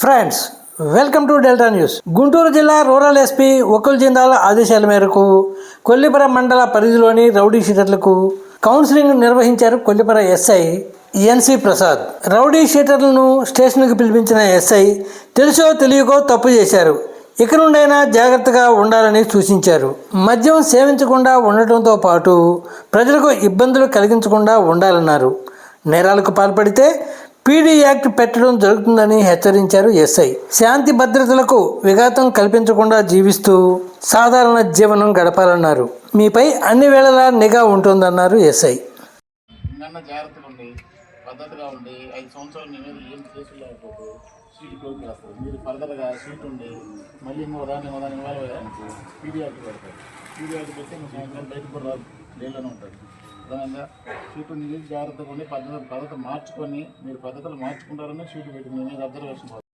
Friends welcome to Delta News Guntur జిల్లా rural SP ఒకుల్ జిందాల ఆదేశాల మేరకు కొల్లిపర మండల పరిధిలోని రౌడీ షీటర్లకు కౌన్సిలింగ్ నిర్వహించారు కొల్లిపర ఎస్ఐ ఎన్సి ప్రసాద్. రౌడీ షీటర్లను స్టేషన్కి పిలిపించిన ఎస్ఐ తెలుసో తెలియకో తప్పు చేశారు. ఇక నుండైనా జాగ్రత్తగా ఉండాలని సూచించారు. మద్యం సేవించకుండా ఉండటంతో పాటు ప్రజలకు ఇబ్బందులు కలిగించకుండా ఉండాలన్నారు. నేరాలకు పాల్పడితే పీడీ యాక్ట్ పెట్టడం జరుగుతుందని హెచ్చరించారు ఎస్ఐ. శాంతి భద్రతలకు విఘాతం కల్పించకుండా జీవిస్తూ సాధారణ జీవనం గడపాలన్నారు. మీపై అన్ని వేళలా నిఘా ఉంటుందన్నారు ఎస్ఐ. పద్ధతిగా ఉండి ఐదు సంవత్సరాలు మీ మీద ఏం కేసులు లేకపోతే క్లోజ్ చేస్తారు మీరు ఫర్దర్గా సీట్ ఉండి మళ్ళీ ఇంకో దాన్ని ఇంకో దాన్ని పీడియాకి పెడతారు. పీడియాకి పెడితే బయటకు కూడా జైల్లోనే ఉంటారు. ప్రధానంగా సీటు నిలిచి జాగ్రత్తగా ఉండి పద్ధతి పద్ధతి మార్చుకొని మీరు పద్ధతులు మార్చుకుంటారని సీటు పెట్టింది నేను అబ్జర్వేషన్